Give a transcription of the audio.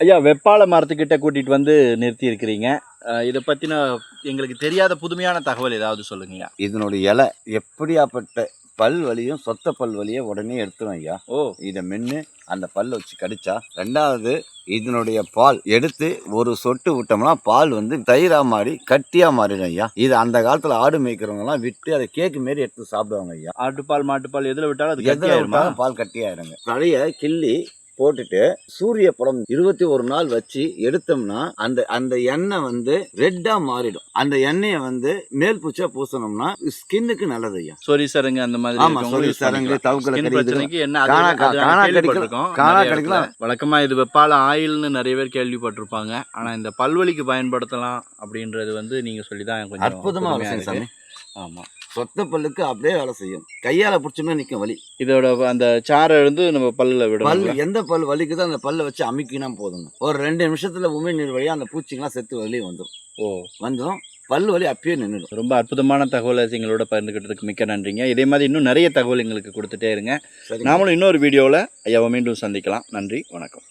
ஐயா வெப்பால மரத்துக்கிட்ட கூட்டிட்டு வந்து நிறுத்தி இருக்கிறீங்க இதை பத்தின எங்களுக்கு தெரியாத புதுமையான தகவல் ஏதாவது சொல்லுங்கய்யா இதனுடைய இலை எப்படியாப்பட்ட பல் வலியும் சொத்த பல் வலியை உடனே எடுத்துரும் ஐயா. ஓ. இதை மென்று அந்த பல்ல வச்சு கடிச்சா ரெண்டாவது இதனுடைய பால் எடுத்து ஒரு சொட்டு விட்டோம்னா பால் வந்து தயிரா மாறி கட்டியா மாறிடும் ஐயா. இது அந்த காலத்துல ஆடு மேய்க்கிறவங்க எல்லாம் விட்டு அதை கேக்கு மாரி எடுத்து சாப்பிடுவாங்க ஐயா. ஆட்டுப்பால் மாட்டுப்பால் எதுல விட்டாலும் அது எதில் விட்டாலும் பால் கட்டியாயிருங்க. தலையை கிள்ளி போட்டுட்டு சூரிய படம் இருபத்தி ஒரு நாள் வச்சு எடுத்தோம்னா அந்த அந்த எண்ணெய் வந்து ரெட்டா மாறிடும். அந்த எண்ணெயை வந்து மேல் பூச்சா பூசணும்னா ஸ்கின்னுக்கு நல்லது ஐயா. சொரி சரங்கு அந்த மாதிரி ஆமா, use சரங்கு. தவுக்குல என்ன காணா- கடிக்கலாம். வழக்கமா இது வெப்பால ஆயில்னு நிறைய பேர் கேள்விப்பட்டிருப்பாங்க. ஆனா இந்த பல்வலிக்கு பயன்படுத்தலாம் அப்படின்றது வந்து நீங்க சொல்லிதான் கொஞ்சம் அற்புதமா ஆமா. சொத்த பல்லுக்கு அப்படியே வேலை செய்யும். கையால பிடிச்சோம்னா நிக்கும் வலி. இதோட அந்த சாறை வந்து நம்ம பல்லுல பல் விடணும் எந்த பல் வலிக்குதோ அந்த பல்லை வச்சு அமுக்கினா போதுங்க. ஒரு ரெண்டு நிமிஷத்துல உமிழ்நீர் வழியா அந்த பூச்சிங்கெல்லாம் செத்து வெளியே வந்துடும் ஓ. வந்துடும் பல் வலி அப்பயே நின்றுடும் ரொம்ப அற்புதமான தகவலை எங்களோட பகிர்ந்துக்கிட்டதுக்கு மிக்க நன்றிங்க. இதே மாதிரி இன்னும் நிறைய தகவல் எங்களுக்கு கொடுத்துட்டே இருங்க. சரி நாமளும் இன்னொரு வீடியோவில் ஐயாவை மீண்டும் சந்திக்கலாம். நன்றி வணக்கம்.